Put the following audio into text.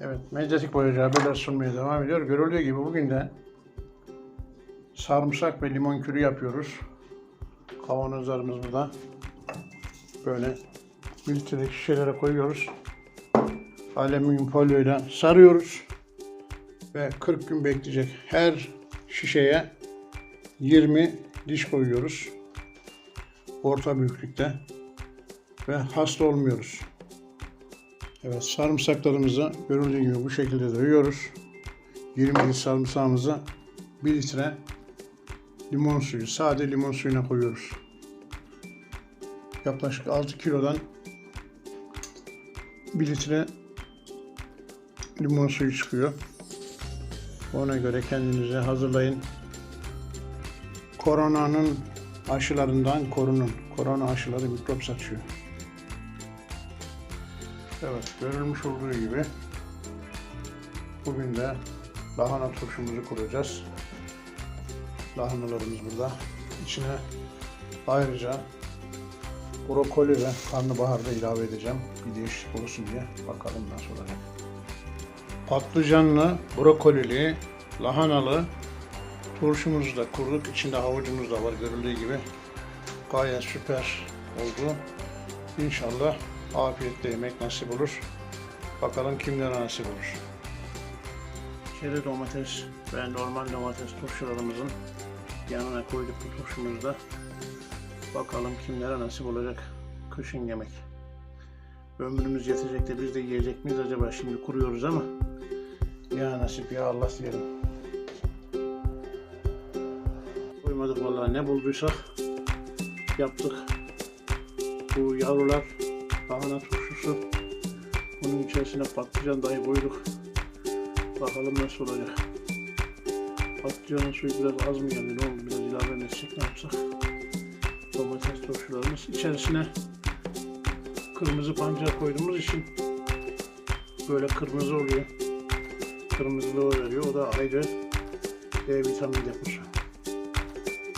Evet, medyatik boyacı haberler sunmaya devam ediyor. Görüldüğü gibi bugün de sarımsak ve limon kürü yapıyoruz. Kavanozlarımız burada. Böyle filtre şişelere koyuyoruz. Alüminyum folyoyla sarıyoruz. Ve 40 gün bekleyecek. Her şişeye 20 diş koyuyoruz. Orta büyüklükte. Ve hasta olmuyoruz. Evet sarımsaklarımızı görüldüğü gibi bu şekilde dövüyoruz. 20 litre sarımsağımızı 1 litre limon suyu, sade limon suyuna koyuyoruz. Yaklaşık 6 kilodan 1 litre limon suyu çıkıyor. Ona göre kendinize hazırlayın. Koronanın aşılarından korunun. Korona aşıları mikrop saçıyor. Evet, görülmüş olduğu gibi bugün de lahana turşumuzu kuracağız. Lahanalarımız burada. İçine ayrıca brokoli ve karnabahar da ilave edeceğim. Bir değişiklik olsun diye. Bakalım nasıl olacak. Patlıcanlı, brokolili, lahanalı turşumuzu da kurduk. İçinde havucumuz da var görüldüğü gibi. Gayet süper oldu. İnşallah afiyetle yemek nasip olur. Bakalım kimlere nasip olur. Çeri domates ve normal domates turşularımızın yanına koyduk bu turşumuzda. Bakalım kimlere nasip olacak kışın yemek. Ömrümüz yetecek de biz de yiyecek miyiz acaba? Şimdi kuruyoruz ama ya nasip ya Allah diyelim. Koymadık vallahi ne bulduysak yaptık. Bu yavrular lahana turşusu. Bunun içerisine patlıcan dahi koyduk. Bakalım nasıl olacak. Patlıcanın suyu biraz az mı geldi? Ne oldu? Biraz ilave mi ne yapsak? Domates turşularımız. İçerisine kırmızı pancar koyduğumuz için böyle kırmızı oluyor. Kırmızılığı veriyor. O da ayrı D vitamini deposu.